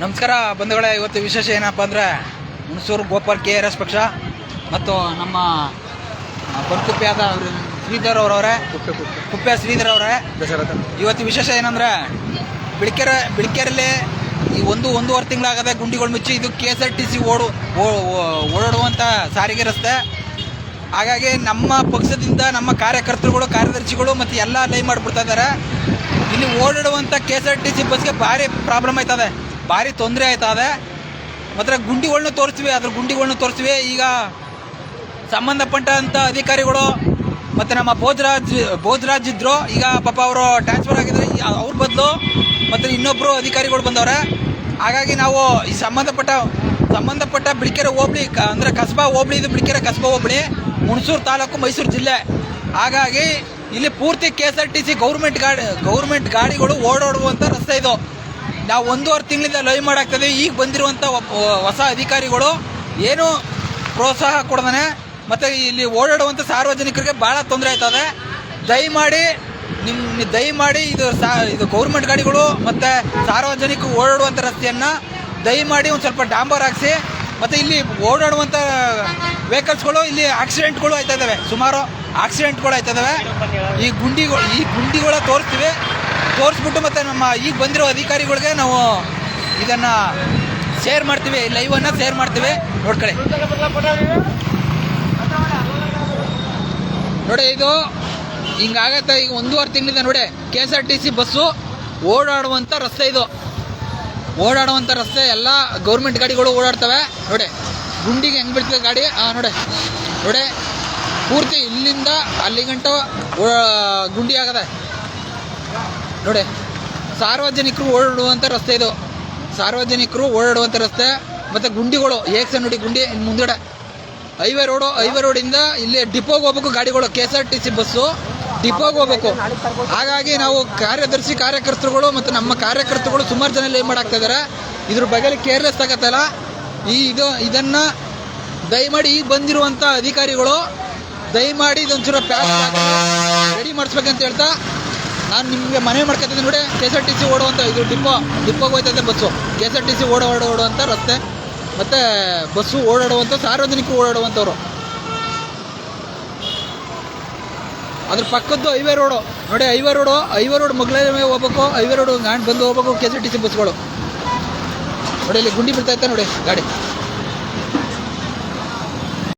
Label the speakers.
Speaker 1: ನಮಸ್ಕಾರ ಬಂಧುಗಳೇ, ಇವತ್ತು ವಿಶೇಷ ಏನಪ್ಪ ಅಂದರೆ Hunsur Gopal K R S ಪಕ್ಷ ಮತ್ತು ನಮ್ಮ ಬನ್ಕುಪ್ಪೆಯಾದ ಶ್ರೀಧರ್ ಅವರವರೇ ಕುಪ್ಪೆ ಶ್ರೀಧರ್ ಅವರೇ. ಇವತ್ತು ವಿಶೇಷ ಏನಂದರೆ ಬಿಳಿಕೆರೆ ಬಿಳಿಕೆರೆಯಲ್ಲಿ ಈ ಒಂದು, ಒಂದೂವರೆ ತಿಂಗಳಾಗದೆ ಗುಂಡಿಗಳು ಮುಚ್ಚಿ ಇದು K S R T C ಓಡು ಓಡಾಡುವಂಥ ಸಾರಿಗೆ ರಸ್ತೆ. ಹಾಗಾಗಿ ನಮ್ಮ ಪಕ್ಷದಿಂದ ನಮ್ಮ ಕಾರ್ಯಕರ್ತರುಗಳು, ಕಾರ್ಯದರ್ಶಿಗಳು ಮತ್ತು ಎಲ್ಲ ಲೈ ಮಾಡಿಬಿಡ್ತಾ ಇದ್ದಾರೆ. ಇಲ್ಲಿ ಓಡಾಡುವಂಥ K S R T C ಬಸ್ಗೆ ಭಾರಿ ಪ್ರಾಬ್ಲಮ್ ಆಯ್ತದೆ. ಭಾರಿ ತೊಂದರೆ ಆಯ್ತದೆ ಮಾತ್ರ ಗುಂಡಿಗಳನ್ನ ತೋರಿಸ್ತೀವಿ, ಅದ್ರ ಗುಂಡಿಗಳನ್ನ ತೋರಿಸ್ತೀವಿ. ಈಗ ಸಂಬಂಧಪಟ್ಟಂಥ ಅಧಿಕಾರಿಗಳು ಮತ್ತು ನಮ್ಮ ಭೋಜರಾಜ್ ಭೋಜರಾಜ್ ಇದ್ದರು ಈಗ ಪಾಪ ಅವರು ಟ್ರಾನ್ಸ್ಫರ್ ಆಗಿದ್ದಾರೆ ಅವ್ರ ಬದಲು ಮತ್ತು ಇನ್ನೊಬ್ಬರು ಅಧಿಕಾರಿಗಳು ಬಂದವ್ರೆ. ಹಾಗಾಗಿ ನಾವು ಈ ಸಂಬಂಧಪಟ್ಟ ಸಂಬಂಧಪಟ್ಟ ಬಿಳಿಕೆರೆ ಹೋಬಳಿ ಅಂದರೆ ಕಸ್ಬಾ ಹೋಬಳಿ ಇದು ಬಿಳಿಕೆರೆ ಕಸಬಾ ಹೋಬಳಿ, ಹುಣಸೂರು ತಾಲೂಕು ಮೈಸೂರು ಜಿಲ್ಲೆ. ಹಾಗಾಗಿ ಇಲ್ಲಿ ಪೂರ್ತಿ K S R T C government ಗಾಡಿ, ಗೌರ್ಮೆಂಟ್ ಗಾಡಿಗಳು ಓಡಾಡುವಂಥ ರಸ್ತೆ ಇದು. ನಾವು ಒಂದೂವರೆ ತಿಂಗಳಿಂದ ಲೈವ್ ಮಾಡಾಗ್ತದೆ. ಈಗ ಬಂದಿರುವಂಥ ಹೊಸ ಅಧಿಕಾರಿಗಳು ಏನು ಪ್ರೋತ್ಸಾಹ ಕೊಡ್ದಾನೆ, ಮತ್ತು ಇಲ್ಲಿ ಓಡಾಡುವಂಥ ಸಾರ್ವಜನಿಕರಿಗೆ ಭಾಳ ತೊಂದರೆ ಆಯ್ತದೆ. ದಯಮಾಡಿ ನಿಮ್ಮ ದಯಮಾಡಿ ಇದು ಸಾ, ಇದು ಗೌರ್ಮೆಂಟ್ ಗಾಡಿಗಳು ಮತ್ತು ಸಾರ್ವಜನಿಕ ಓಡಾಡುವಂಥ ರಸ್ತೆಯನ್ನು ದಯಮಾಡಿ ಒಂದು ಸ್ವಲ್ಪ ಡಾಂಬರ್ ಹಾಕಿಸಿ, ಮತ್ತು ಇಲ್ಲಿ ಓಡಾಡುವಂಥ ವೆಹಿಕಲ್ಸ್ಗಳು ಇಲ್ಲಿ ಆಕ್ಸಿಡೆಂಟ್ಗಳು ಆಯ್ತಾ ಇದ್ದಾವೆ ಸುಮಾರು ಆಕ್ಸಿಡೆಂಟ್ಗಳು ಆಯ್ತಾ ಇದ್ದಾವೆ ಈ ಗುಂಡಿಗಳು ಈ ಗುಂಡಿಗಳ ತೋರಿಸ್ತೀವಿ. ತೋರಿಸ್ಬಿಟ್ಟು ಮತ್ತು ನಮ್ಮ ಈಗ ಬಂದಿರೋ ಅಧಿಕಾರಿಗಳಿಗೆ ನಾವು ಇದನ್ನು ಶೇರ್ ಮಾಡ್ತೀವಿ ಲೈವನ್ನು ಶೇರ್ ಮಾಡ್ತೀವಿ. ನೋಡ್ಕೊಳ್ಳಿ. ನೋಡಿ, ಇದು ಹಿಂಗಾಗತ್ತೆ, ಈಗ ಒಂದೂವರೆ ತಿಂಗಳಿಂದ ನೋಡಿ. K S R T C bus ಓಡಾಡುವಂಥ ರಸ್ತೆ ಇದು. ಓಡಾಡುವಂಥ ರಸ್ತೆ, ಎಲ್ಲ ಗೌರ್ಮೆಂಟ್ ಗಾಡಿಗಳು ಓಡಾಡ್ತವೆ. ನೋಡಿ, ಗುಂಡಿಗೆ ಹೆಂಗೆ ಬಿಡ್ತದೆ ಗಾಡಿ? ಹಾಂ ನೋಡಿ. ನೋಡಿ, ಪೂರ್ತಿ ಇಲ್ಲಿಂದ ಅಲ್ಲಿಗಂಟ ಗುಂಡಿ ಆಗದೆ. ನೋಡಿ, ಸಾರ್ವಜನಿಕರು ಓಡಾಡುವಂಥ ರಸ್ತೆ ಇದು. ಸಾರ್ವಜನಿಕರು ಓಡಾಡುವಂಥ ರಸ್ತೆ, ಮತ್ತು ಗುಂಡಿಗಳು, ಏಕ್ಸ ನೋಡಿ ಗುಂಡಿ ಮುಂದ್ಗಡೆ. ಹೈವೇ ರೋಡು, ಹೈವೇ ರೋಡಿಂದ ಇಲ್ಲಿ ಡಿಪೋಗೆ ಹೋಗ್ಬೇಕು ಗಾಡಿಗಳು, K S R T C bus, ಡಿಪೋಗೆ ಹೋಗ್ಬೇಕು. ಹಾಗಾಗಿ ನಾವು ಕಾರ್ಯದರ್ಶಿ, ಕಾರ್ಯಕರ್ತರುಗಳು ಮತ್ತು ನಮ್ಮ ಕಾರ್ಯಕರ್ತರುಗಳು ಸುಮಾರು ಜನ ಏನು ಮಾಡಾಕ್ತಾ ಇದ್ದಾರೆ ಇದ್ರ. ಬಗ್ಗೆ ಕೇರ್ಲೆಸ್ ಆಗತ್ತಲ್ಲ. ಈ ಇದು, ಇದನ್ನು ದಯಮಾಡಿ ಈಗ ಬಂದಿರುವಂಥ ಅಧಿಕಾರಿಗಳು, ದಯಮಾಡಿ ಇದೊಂಚೂರು ಪ್ಯಾಕ್ ರೆಡಿ ಮಾಡಿಸ್ಬೇಕಂತ ಹೇಳ್ತಾ ನಾನು ನಿಮಗೆ ಮನವಿ ಮಾಡ್ಕೊತೀನಿ ನೋಡಿ. K S R T C ಓಡುವಂಥ ಇದು ಡಿಪೋ ಡಿಪ್ಪೋಗೆ ಹೋಯ್ತದೆ bus K S R T C ಓಡೋ ಓಡುವಂಥ ರಸ್ತೆ. ಮತ್ತು ಬಸ್ಸು ಓಡಾಡುವಂಥ ಸಾರ್ವಜನಿಕರು ಓಡಾಡುವಂಥವ್ರು ಅದ್ರ ಪಕ್ಕದ್ದು ಹೈವೇ ರೋಡು ನೋಡಿ ಹೈವೇ ರೋಡು ಹೈವೇ ರೋಡ್ ಮಗ್ಲೇ ಹೋಗ್ಬೇಕು. ಹೈವೇ ರೋಡು ಗಾಂಡ್ ಬಂದು ಹೋಗ್ಬೇಕು K S R T C ಬಸ್ಗಳು ನೋಡಿ ಇಲ್ಲಿ ಗುಂಡಿ ಬಿಡ್ತಾ ಇತ್ತ ನೋಡಿ, ಗಾಡಿ.